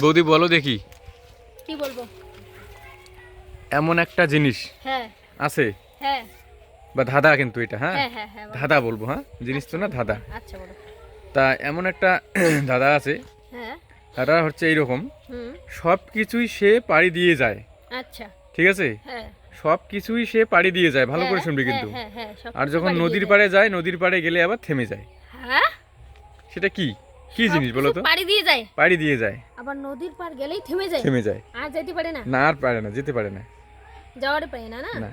বৌদি বলো দেখি। কি বলব? এমন একটা জিনিস হ্যাঁ। আছে? হ্যাঁ। বা ধাঁধা কিন্তু এটা হ্যাঁ? হ্যাঁ হ্যাঁ হ্যাঁ ধাঁধা বলব হ্যাঁ? জিনিস তো না ধাঁধা। আচ্ছা বলো। তা এমন একটা ধাঁধা আছে। হ্যাঁ। ধাঁধা হচ্ছে এইরকম। সব কিছুই সে পাড়ি দিয়ে যায়। আচ্ছা। ঠিক আছে? হ্যাঁ। সব কিছুই সে পাড়ি দিয়ে যায় ভালো করে শুনবি কিন্তু। আর যখন নদীর পাড়ে যায় নদীর পাড়ে গেলে আবার থেমে যায়। সেটা কি? কি জিনিস বলো তো? পাড়ি দিয়ে যায়। পাড়ি দিয়ে যায়। আবার নদীর পার গেলেই থেমে যায়। থেমে যায়। আর যেতে পারে না। না আর পারে না যেতে পারে না। যাওয়ার পারে না না?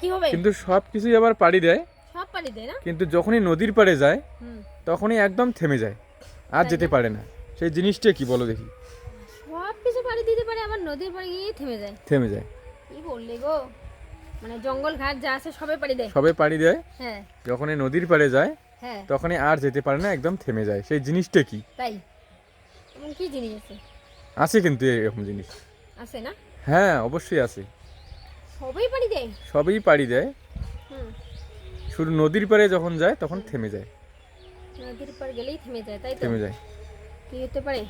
কি হবে? কিন্তু সব কিছুই আবার পাড়ি দেয়। সব পাড়ি দেয় না? কিন্তু যখনই নদীর পাড়ে যায় তখনই একদম থেমে যায়। আর যেতে পারে না। সেই জিনিসটা কি বলো দেখি? সব কিছু পাড়ি দিতে পারে আবার নদীর পাড়ে গিয়ে থেমে যায়। থেমে যায়। কি বললে গো? মানে জঙ্গল ঘাট যা আছে সবে পাড়ি দেয়। সবে পাড়ি দেয়। হ্যাঁ। যখনই নদীর পাড়ে যায় তখনই আর যেতে পারে না একদম থেমে যায়। সেই জিনিসটা কি? তাই? কি জিনিস আছে? আছে কিন্তু এরকম জিনিস। আছে না? হ্যাঁ অবশ্যই আছে। সবাই পাড়ি দেয়? সবই পাড়ি দেয়। হুম। শুধু নদীর পাড়ে যখন যায় তখন থেমে যায়। নদীর পার গেলেই থেমে যায় তাই তো? থেমে যায়। কি হতে পারে?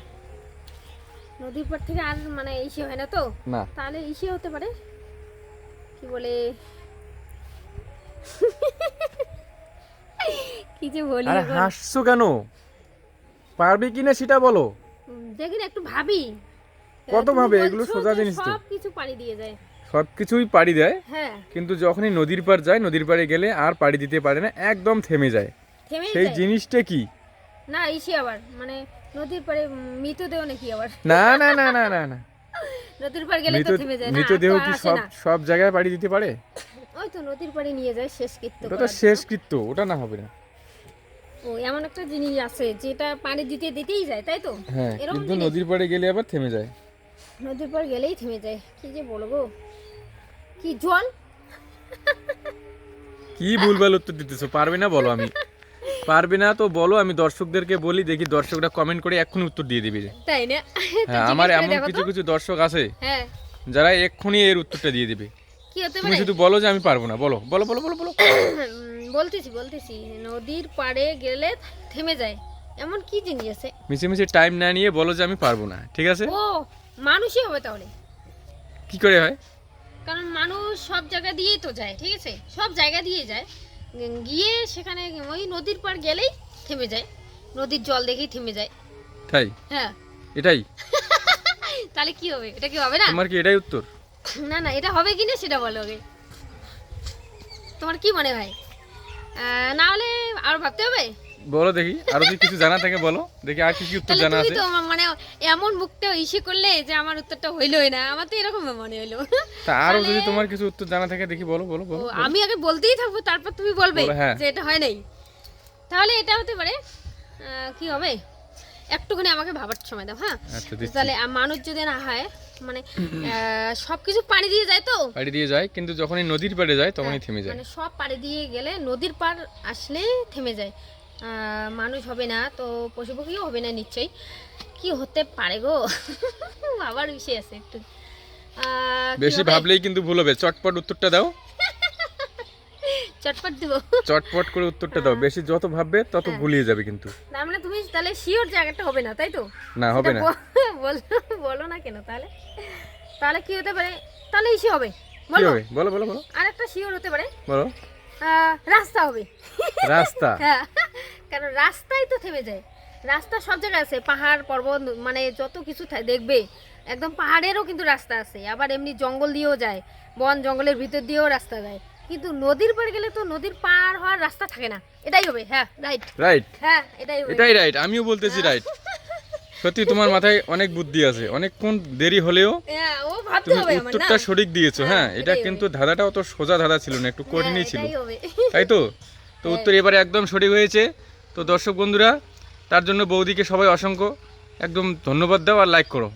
নদীর পার থেকে আর মানে ইসে হয় না তো? না। তাহলে ইসে হতে পারে? কি বলে? কি যে বলি আরে হাসছো কেন? পারবে কিনা সেটা বলো। দেখি না একটু ভাবি। কত ভাবে? এগুলো সোজা জিনিস তো। সব কিছু পাড়ি দিয়ে যায়। সব কিছুই পাড়ি দেয় হ্যাঁ। কিন্তু যখনই নদীর পাড় যায় নদীর পাড়ে গেলে আর পাড়ি দিতে পারে না একদম থেমে যায়। সেই জিনিসটা কি? না ইসে আবার। মানে নদীর পাড়ে মৃতদেহ নাকি আবার? না না না না না না। নদীর পাড়ে গেলে তো থেমে যায়। মৃতদেহ কি সব সব জায়গায় পাড়ি দিতে পারে? ওই তো নদীর পাড়ে নিয়ে যায় শেষ কৃত্য ওটা তো শেষকৃত্য ওটা না হবে না। ও এমন একটা জিনিস আছে যেটা পানি দিতে দিতেই যায় তাই তো? হ্যাঁ কিন্তু নদীর পাড়ে গেলে আবার থেমে যায়। নদীর পাড় গেলেই থেমে যায়। কি যে বলব? কি জল? কি ভুলভাল উত্তর দিতেছো? পারবে না বলো আমি। পারবে না তো বলো আমি দর্শকদেরকে বলি দেখি দর্শকরা কমেন্ট করে এক্ষুনি উত্তর দিয়ে দিবে। তাই না? হ্যাঁ আমার এমন কিছু কিছু দর্শক আছে হ্যাঁ। যারা এক্ষুনি এর উত্তরটা দিয়ে দিবে। কি হতে তুমি শুধু বলো যে আমি পারব না বলো বলো বলো বলো বলো। বলতেছি বলতেছি নদীর পাড়ে গেলে থেমে যায়। এমন কি জিনিস আছে? মিশে মিশে টাইম না নিয়ে বলো যে আমি পারব না ঠিক আছে? ও মানুষই হবে তাহলে। কি করে হয়? কারণ মানুষ সব জায়গা দিয়েই তো যায় ঠিক আছে? সব জায়গা দিয়ে যায়। গিয়ে সেখানে ওই নদীর পাড় গেলেই থেমে যায়। নদীর জল দেখেই থেমে যায়। তাই? হ্যাঁ। এটাই? তাহলে কি হবে? এটা কি হবে না? তোমার কি এটাই উত্তর? না না এটা হবে কি না সেটা বলো আগে। তোমার কি মনে হয়? না হলে আর ভাবতে হবে? বলো দেখি আর যদি কিছু জানা থাকে বলো। দেখি আর কি কি উত্তর জানা আছে। তো মানে এমন মুখটা ইসে করলে যে আমার উত্তরটা হইলোই না। আমার তো এরকম মনে হইল। তা আরও যদি তোমার কিছু উত্তর জানা থাকে দেখি বলো বলো বলো আমি আগে বলতেই থাকব তারপর তুমি বলবে হ্যাঁ। যে এটা হয় নাই। তাহলে এটা হতে পারে কি হবে? একটুখানি আমাকে ভাবার সময় দাও হ্যাঁ? আচ্ছা তাহলে মানুষ যদি না হয় মানে সব কিছু পানি দিয়ে যায় তো? পাড়ি দিয়ে যায় কিন্তু যখনই নদীর পাড়ে যায় তখনই হ্যাঁ, থেমে যায়। মানে সব পাড়ে দিয়ে গেলে নদীর পার আসলে থেমে যায়। আহ, মানুষ হবে না তো পশু পাখিও হবে না নিশ্চয়ই। কি হতে পারে গো? আবার বিষয় আছে একটু। বেশি ভাবলেই কিন্তু ভুল হবে। চটপট উত্তরটা দাও। চটপট দিব। চটপট করে উত্তরটা দাও। বেশি যত ভাববে তত হ্যাঁ। ভুলিয়ে যাবে কিন্তু। তার মানে তুমি তাহলে শিওর জায়গাটা হবে না তাই তো? না হবে না। বলো বলো না কেন তাহলে? তাহলে কি হতে পারে? তাহলে ইসে হবে। বলো। হবে? বলো বলো বলো। আর একটা শিওর হতে পারে। বলো। রাস্তা হবে। রাস্তা? হ্যাঁ। কারণ রাস্তাই তো থেমে যায়। রাস্তা সব জায়গায় আছে। পাহাড় পর্বত মানে যত কিছু দেখবে একদম পাহাড়েরও কিন্তু রাস্তা আছে। আবার এমনি জঙ্গল দিয়েও যায়। বন জঙ্গলের ভিতর দিয়েও রাস্তা যায়। কিন্তু নদীর পাড়ে গেলে তো নদীর পার হওয়ার রাস্তা থাকে না। এটাই হবে হ্যাঁ রাইট রাইট হ্যাঁ এটাই হবে। এটাই রাইট আমিও বলতেছি রাইট সত্যি তোমার মাথায় অনেক বুদ্ধি আছে। অনেকক্ষণ দেরি হলেও হ্যাঁ তুমি উত্তরটা সঠিক দিয়েছ হ্যাঁ, হ্যাঁ এটা কিন্তু ধাঁধাটা অত সোজা ধাঁধা ছিল না একটু হ্যাঁ, কঠিনই ছিল। তাই তো? তো উত্তর এবারে একদম সঠিক হয়েছে। তো দর্শক বন্ধুরা তার জন্য বৌদিকে সবাই অসংখ্য একদম ধন্যবাদ দাও আর লাইক করো।